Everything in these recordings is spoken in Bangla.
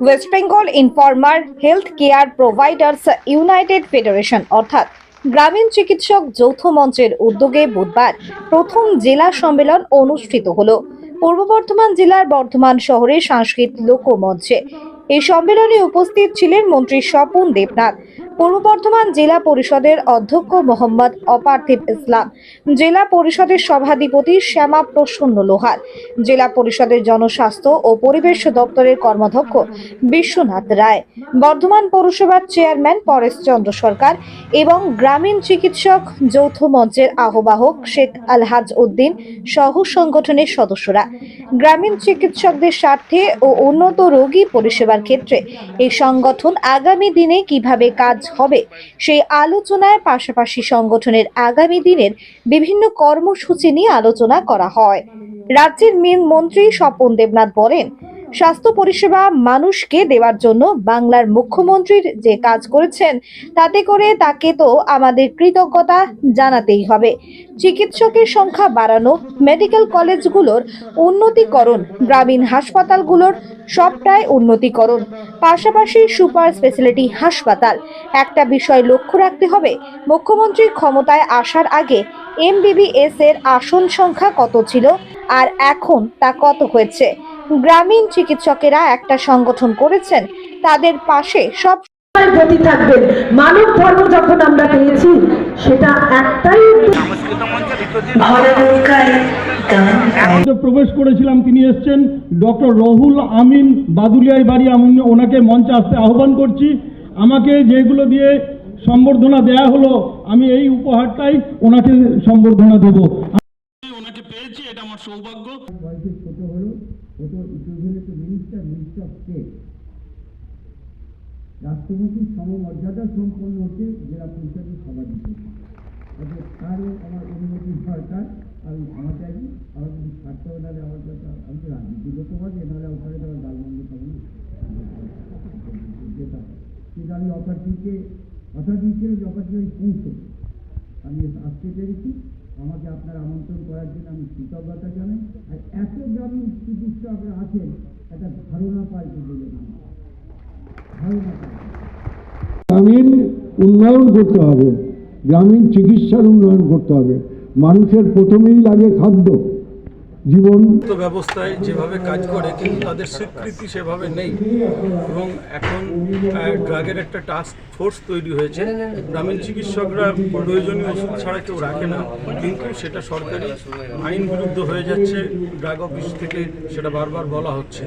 West Bengal informal health care providers united federation অর্থাৎ গ্রামীণ চিকিৎসক যৌথ মঞ্চের উদ্যোগে বুধবার প্রথম জেলা সম্মেলন অনুষ্ঠিত হলো। পূর্ব বর্ধমান জেলার বর্ধমান শহরে সাংস্কৃতিক লোকমঞ্চে এই সম্মেলনে উপস্থিত ছিলেন মন্ত্রী স্বপন দেবনাথ পূর্ব বর্ধমান জেলা পরিষদের অধ্যক্ষ মোহাম্মদ অপার্থিব ইসলাম, জেলা পরিষদের সভাধিপতি শ্যামা প্রসন্ন লোহার, জেলা পরিষদের জনস্বাস্থ্য ও পরিবেশ দপ্তরের কর্মাধ্যক্ষ বিশ্বনাথ রায়, বর্ধমান পৌরসভার চেয়ারম্যান পরেশ চন্দ্র সরকার এবং গ্রামীণ চিকিৎসক যৌথ মঞ্চের আহ্বায়ক শেখ আলহাজ উদ্দিন সহ সংগঠনের সদস্যরা। গ্রামীণ চিকিৎসকদের স্বার্থে ও উন্নত রোগী পরিষেবার ক্ষেত্রে এই সংগঠন আগামী দিনে কীভাবে কাজ হবে। সেই আলোচনায় পাশাপাশি সংগঠনের আগামী দিনের বিভিন্ন কর্মসূচি নিয়ে আলোচনা করা হয়। রাজ্যের মেন মন্ত্রী স্বপন দেবনাথ বলেন স্বাস্থ্য পরিষেবা মানুষকে দেওয়ার জন্য বাংলার মুখ্যমন্ত্রীর যে কাজ করেছেন, তাতে করে তাকে তো আমাদের কৃতজ্ঞতা জানাতেই হবে। চিকিৎসকের সংখ্যা বাড়ানো, মেডিকেল কলেজগুলোর উন্নতিকরণ, গ্রামীণ হাসপাতালগুলোর সবটাই উন্নতিকরণ, পাশাপাশি সুপার স্পেশালিটি হাসপাতাল। একটা বিষয় লক্ষ্য রাখতে হবে, মুখ্যমন্ত্রী ক্ষমতায় আসার আগে এমবিবিএস এর আসন সংখ্যা কত ছিল আর এখন তা কত হয়েছে? গ্রামীণ চিকিৎসকেরা একটা সংগঠন করেছেন। তাদের পাশে সব প্রতি থাকবেন মানব ধর্ম যখন আমরা পেয়েছি সেটা একটাই প্রবেশ করেছিলাম তিনি এসছেন। ডক্টর রহুল আমিন বাদুলিয়ায় বাড়ি আমি ওনাকে মঞ্চে আসতে আহ্বান করছি। আমাকে যেগুলো দিয়ে সম্বর্ধনা দেয়া হলো আমি এই উপহারটাই ওনাকে সম্বর্ধনা দেব। আমার সৌভাগ্য। ও তো অফ রাষ্ট্রপতির সমমর্যাদা সম্পন্ন হচ্ছে জেলা পরিষদের সভাধিপতি অর্থাৎ তারও আমার অনুমতি দরকার আমি ক্ষমা চাই আমার যদি স্বার্থ নাহলে আমার আমি তো রাজনীতি হবে নাহলে ওখানে তো আমার না। কিন্তু আমি অপারটিকে কথা দিয়েছিলাম যে অপারটি আমি পৌঁছব আমি আসতে পেরেছি। আমাকে আপনার আমন্ত্রণ করার জন্য আমি কৃতজ্ঞতা জানাই। আর এত গ্রামীণ চিকিৎসকরা আছেন, একটা ধারণা পাল্টে ধারণা গ্রামীণ উন্নয়ন করতে হবে। গ্রামীণ চিকিৎসার উন্নয়ন করতে হবে। মানুষের প্রথমেই লাগে খাদ্য। জীবন ব্যবস্থায় যেভাবে কাজ করে, কিন্তু তাদের স্বীকৃতি সেভাবে নেই। এবং এখন ড্রাগের একটা টাস্ক ফোর্স তৈরি হয়েছে। গ্রামীণ চিকিৎসকরা প্রয়োজনীয় ওষুধ ছাড়া কেউ রাখে না, কিন্তু সেটা সরকারি আইন বিরুদ্ধ হয়ে যাচ্ছে। ড্রাগ অফিস থেকে সেটা বারবার বলা হচ্ছে।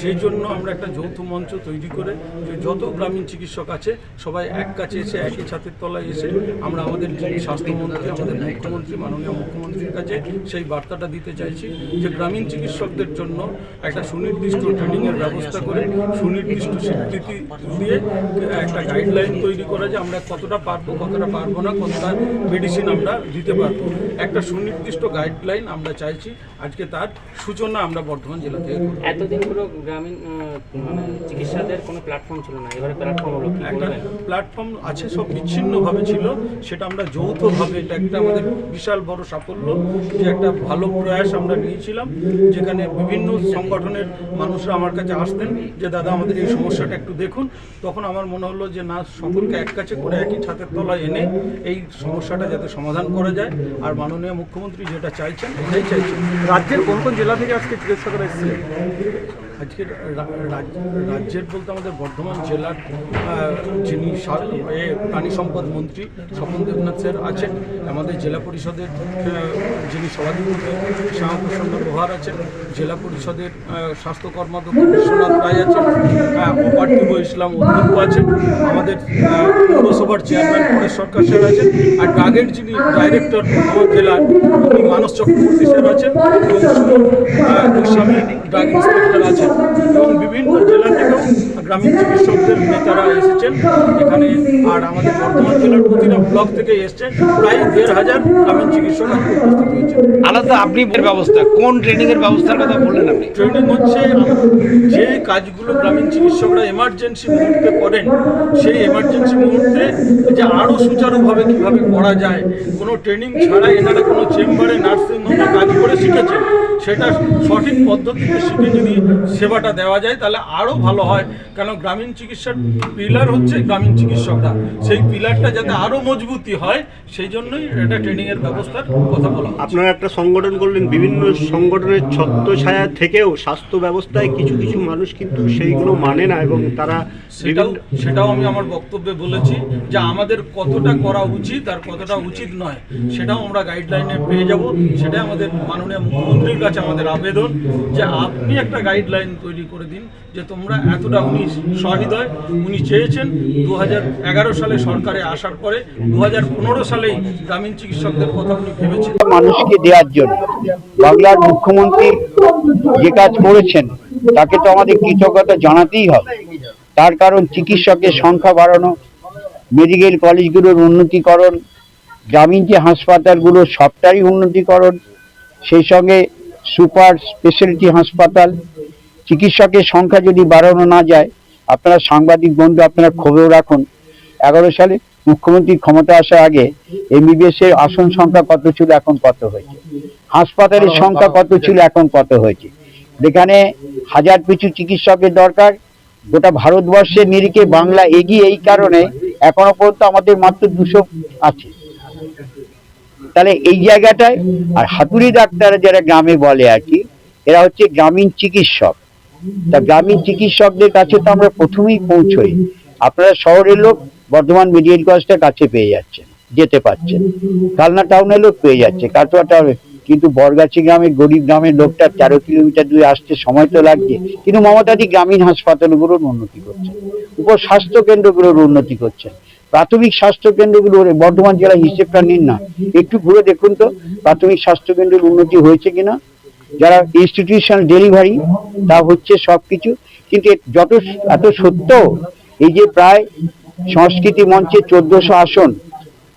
সেই জন্য আমরা একটা যৌথ মঞ্চ তৈরি করে, যে যত গ্রামীণ চিকিৎসক আছে, সবাই এক কাছে এসে, একই ছাতের তলায় এসে আমরা আমাদের স্বাস্থ্যমন্ত্রী আমাদের মুখ্যমন্ত্রী, মাননীয় মুখ্যমন্ত্রীর কাছে সেই বার্তাটা দিতে চাইছি। যে গ্রামীণ চিকিৎসকদের জন্য একটা সুনির্দিষ্ট ট্রেনিংয়ের ব্যবস্থা করে সুনির্দিষ্ট স্বীকৃতি দিয়ে একটা গাইডলাইন তৈরি করা যে আমরা কতটা পারব কতটা পারব না কতটা মেডিসিন আমরা দিতে পারব। একটা সুনির্দিষ্ট গাইডলাইন আমরা চাইছি। আজকে তার সূচনা আমরা বর্ধমান জেলা থেকে এতদিন পুরো গ্রামীণ মানে চিকিৎসাদের কোনো প্ল্যাটফর্ম ছিল না। এবারে প্ল্যাটফর্ম হলো একটা প্ল্যাটফর্ম আছে সব বিচ্ছিন্নভাবে ছিল। সেটা আমরা যৌথভাবে এটা একটা আমাদের বিশাল বড় সাফল্য যে একটা ভালো প্রয়াস আমরা নিয়েছিলাম, যেখানে বিভিন্ন সংগঠনের মানুষরা আমার কাছে আসতেন যে, দাদা, আমাদের এই সমস্যাটা একটু দেখুন। তখন আমার মনে হলো যে, না, সকলকে এক কাছে করে একই ছাতের তলায় এনে এই সমস্যাটা যাতে সমাধান করা যায়। আর মাননীয় মুখ্যমন্ত্রী যেটা চাইছেন, এটাই চাইছেন। রাজ্যের কোন কোন জেলা থেকে আজকে চিকিৎসকরা এসেছিলেন? আজকে রাজ্যের বলতে আমাদের বর্ধমান জেলার যিনি প্রাণী সম্পদ মন্ত্রী স্বপন দেবনাথ স্যার আছেন, আমাদের জেলা পরিষদের যিনি সভাধিপতি শ্যামাপ্রসন্ন লোহার আছেন, জেলা পরিষদের স্বাস্থ্য কর্মাধ্যক্ষ বিশ্বনাথ রায় আছেন অপার্থিব ইসলাম অধ্যক্ষ আছেন, আমাদের পৌরসভার চেয়ারম্যান পরেশ সরকার স্যার আছেন, আর ড্রাগের যিনি ডাইরেক্টর জেলার উনি মানস চক্রবর্তী স্যার আছেন, এবং গোস্বামী ইন্সপেক্টর আছেন। এবং বিভিন্ন জেলা থেকেও গ্রামীণ চিকিৎসকদের নেতারা এসেছেন। এখানে আর আমাদের বর্ধমান জেলার প্রতিটা ব্লক থেকে এসছে। প্রায় দেড় হাজার গ্রামীণ চিকিৎসক উপস্থিত হয়েছে আলাদা আপনি এর ব্যবস্থা কোন ট্রেনিং এর ব্যবস্থার কথা বললেন আপনি? ট্রেনিং হচ্ছে যে কাজগুলো গ্রামীণ চিকিৎসকরা এমার্জেন্সি মুহূর্তে করেন সেই এমার্জেন্সি মুহূর্তে যে আরও সুচারুভাবে কীভাবে করা যায় কোনো ট্রেনিং ছাড়া এনারা কোনো চেম্বারে নার্সিংহোমে কাজ করে শিখেছেন সেটা সঠিক পদ্ধতিতে শিখে যদি সেবাটা দেওয়া যায় তাহলে আরও ভালো হয়। কারণ গ্রামীণ চিকিৎসার পিলার হচ্ছে গ্রামীণ চিকিৎসকরা। সেই পিলারটা যাতে আরও মজবুতি হয় সেই জন্যই এটা ট্রেনিংয়ের ব্যবস্থার কথা বলা আপনারা একটা সংগঠন করলেন বিভিন্ন সংগঠনের ছত্রছায়া থেকেও স্বাস্থ্য ব্যবস্থায় কিছু কিছু মানুষ কিন্তু সেইগুলো মানে না এবং তারা সেটাও সেটাও আমি আমার বক্তব্যে বলেছি যে আমাদের কতটা করা উচিত আর কতটা উচিত নয় সেটাও আমরা গাইডলাইনে পেয়ে যাব। সেটাই আমাদের মাননীয় মুখ্যমন্ত্রীর কাছে আমাদের আবেদন যে আপনি একটা গাইডলাইন তৈরি করে দিন যে তোমরা এতটা উনি সহৃদয়। উনি চেয়েছেন দু সালে সরকারে আসার পরে দু সালেই গ্রামীণ চিকিৎসকদের কথা উনি ভেবেছেন মানুষকে দেওয়ার জন্য। বাংলার মুখ্যমন্ত্রী যে কাজ করেছেন, তাকে তো আমাদের কৃতজ্ঞতা জানাতেই হবে। তার কারণ চিকিৎসকের সংখ্যা বাড়ানো, মেডিকেল কলেজগুলোর উন্নতিকরণ, গ্রামীণ যে হাসপাতালগুলো সবটারই উন্নতিকরণ, সেই সঙ্গে সুপার স্পেশালিটি হাসপাতাল চিকিৎসকের সংখ্যা যদি বাড়ানো না যায়, আপনারা সাংবাদিক বন্ধু আপনারা খবরও রাখুন। এগারো সালে মুখ্যমন্ত্রী ক্ষমতা আসার আগে এমবিবিএস এর আসন সংখ্যা কত ছিল, এখন কত হয়েছে? হাসপাতালের সংখ্যা কত ছিল, এখন কত হয়েছে? যেখানে হাজার পিছু চিকিৎসকের দরকার, গোটা ভারতবর্ষের নিরিখে বাংলা এগিয়ে এই কারণে এখনও পর্যন্ত আমাদের মাত্র দুশো আছে। তাহলে এই জায়গাটায়, আর হাতুড়ি ডাক্তার যারা গ্রামে বলে আর কি, এরা হচ্ছে গ্রামীণ চিকিৎসক। তা গ্রামীণ চিকিৎসকদের কাছে তো আমরা প্রথমেই পৌঁছই। আপনারা শহরের লোক, বর্ধমান মেডিকেল কলেজটা কাছে পেয়ে যাচ্ছেন, যেতে পারছেন। কালনা টাউনের লোক পেয়ে যাচ্ছে। কাটোয়া টাউনে কিন্তু বরগাছি গ্রামের গরিব গ্রামের লোকটা তেরো কিলোমিটার দূরে আসতে সময় তো লাগছে। কিন্তু মমতাদি গ্রামীণ হাসপাতালগুলোর উন্নতি করছেন উপ স্বাস্থ্য কেন্দ্রগুলোর উন্নতি করছেন প্রাথমিক স্বাস্থ্য কেন্দ্রগুলো বর্ধমান জেলার হিসেবটা নিন না। একটু ঘুরে দেখুন তো, প্রাথমিক স্বাস্থ্য কেন্দ্রের উন্নতি হয়েছে কিনা? যারা ইনস্টিটিউশনাল ডেলিভারি তা হচ্ছে সবকিছু। কিন্তু যত এত সত্য, এই যে প্রায় সংস্কৃতি মঞ্চে চোদ্দশো আসন,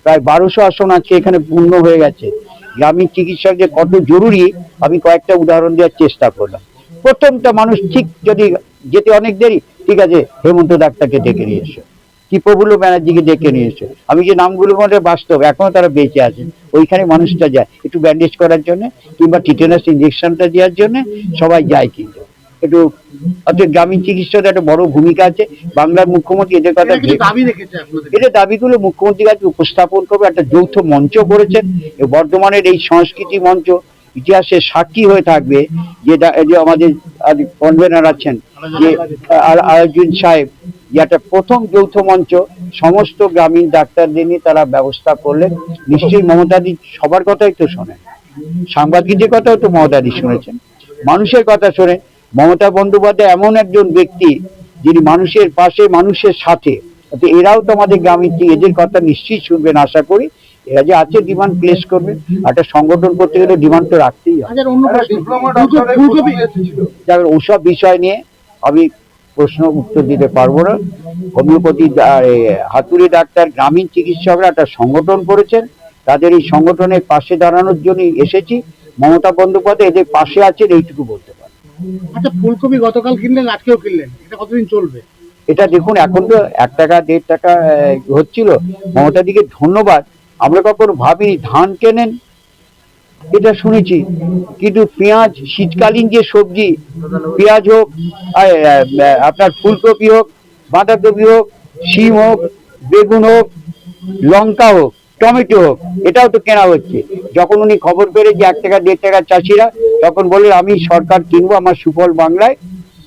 প্রায় বারোশো আসন আছে এখানে পূর্ণ হয়ে গেছে। গ্রামীণ চিকিৎসক যে কত জরুরি, আমি কয়েকটা উদাহরণ দেওয়ার চেষ্টা করলাম। প্রথমটা মানুষ ঠিক যদি যেতে অনেক দেরি, ঠিক আছে, হেমন্ত ডাক্তারকে ডেকে নিয়ে এসো। কি প্রফুল্ল ব্যানার্জিকে ডেকে নিয়ে এসো আমি যে নামগুলো মধ্যে বাস্তব এখনও তারা বেঁচে আছেন ওইখানে মানুষটা যায়। একটু ব্যান্ডেজ করার জন্য কিংবা টিটেনাস ইঞ্জেকশনটা দেওয়ার জন্য সবাই যায় কিন্তু। একটু অর্থাৎ গ্রামীণ চিকিৎসার একটা বড় ভূমিকা আছে। বাংলার মুখ্যমন্ত্রী এদের কথা এটা দাবিগুলো মুখ্যমন্ত্রীর কাছে উপস্থাপন করবে। একটা যৌথ মঞ্চ করেছেন। বর্ধমানের এই সংস্কৃতি মঞ্চ ইতিহাসের সাক্ষী হয়ে থাকবে যে আমাদের কনভেনার আছেন, যে আয়োজন সাহেব, যে একটা প্রথম যৌথ মঞ্চ, সমস্ত গ্রামীণ ডাক্তারদের নিয়ে তারা ব্যবস্থা করলেন। নিশ্চয়ই মমতাদি সবার কথাই তো শোনেন। সাংবাদিকদের কথাও তো মমতাদি শুনেছেন। মানুষের কথা শোনেন। মমতা বন্দ্যোপাধ্যায় এমন একজন ব্যক্তি যিনি মানুষের পাশে, মানুষের সাথে। এরাও তো আমাদের গ্রামীণ, এদের কথা নিশ্চয়ই শুনবেন, আশা করি। এরা যে আছে ডিমান্ড প্লেস করবে একটা সংগঠন করতে গেলে ডিমান্ড তো রাখতেই হবে। যার ওসব বিষয় নিয়ে আমি প্রশ্ন উত্তর দিতে পারব না। হোমিওপ্যাথি হাতুড়ি ডাক্তার গ্রামীণ চিকিৎসকরা একটা সংগঠন করেছেন। তাদের এই সংগঠনের পাশে দাঁড়ানোর জন্যই এসেছি। মমতা বন্দ্যোপাধ্যায় এদের পাশে আছেন এইটুকু বলতে পারি আচ্ছা ফুলকপি গতকাল কিনলেন আজকেও কিনলেন। এটা কতদিন চলবে? এটা দেখুন এখন তো এক টাকা দেড় টাকা আহ, হচ্ছিল। মমতা দিকে ধন্যবাদ। আমরা কখনো ভাবিনি ধান কেনেন? এটা শুনেছি। কিন্তু পেঁয়াজ, শীতকালীন যে সবজি, পেঁয়াজ হোক আপনার ফুলকপি হোক, বাঁধাকপি হোক, শিম হোক, বেগুন হোক, লঙ্কা হোক, টমেটো হোক, এটাও তো কেনা হচ্ছে। যখন উনি খবর পেলে যে এক টাকা, দেড় টাকা চাষিরা, তখন বললেন, আমি সরকার কিনবো আমার সুফল বাংলায়,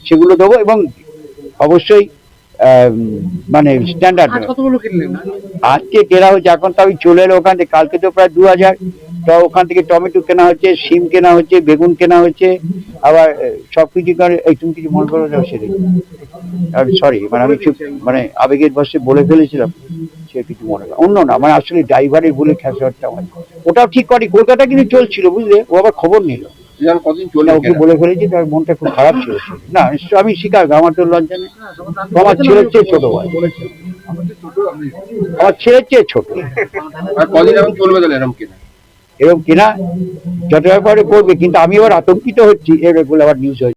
সেগুলো দেবো এবং অবশ্যই মানে স্ট্যান্ডার্ড আজকে কেনা হচ্ছে এখন তো আমি চলে এলো ওখান থেকে কালকে তো প্রায় দু হাজার তো ওখান থেকে টমেটো কেনা হচ্ছে সিম কেনা হচ্ছে বেগুন কেনা হচ্ছে আবার সব কিছু এই তুমি কিছু মনে করো সেটাই। আমি সরি মানে আমি চুপ মানে আবেগের বসে বলে ফেলেছিলাম সে কিছু মনে করো অন্য না মানে আসলে ড্রাইভারের বলে খেসারটা আমার ওটাও ঠিক করি কলকাতা কিন্তু চলছিল বুঝলে? ও আবার খবর নিল। কতদিন চলে ওকে বলে ফেলেছি তার মনটা খুব খারাপ ছিল। না নিশ্চয় আমি শিকার আমার তো লজ্জা নেই। আমার ছেলের চেয়ে ছোট ভাই। আমার ছেলের চেয়ে ছোট। আর কদিন এখন চলবে তাহলে এরকম কিনা? এরকম কিনা যত ব্যাপারে করবে কিন্তু আমি আবার আতঙ্কিত হচ্ছি এর বলে আবার নিউজ হয়েছে।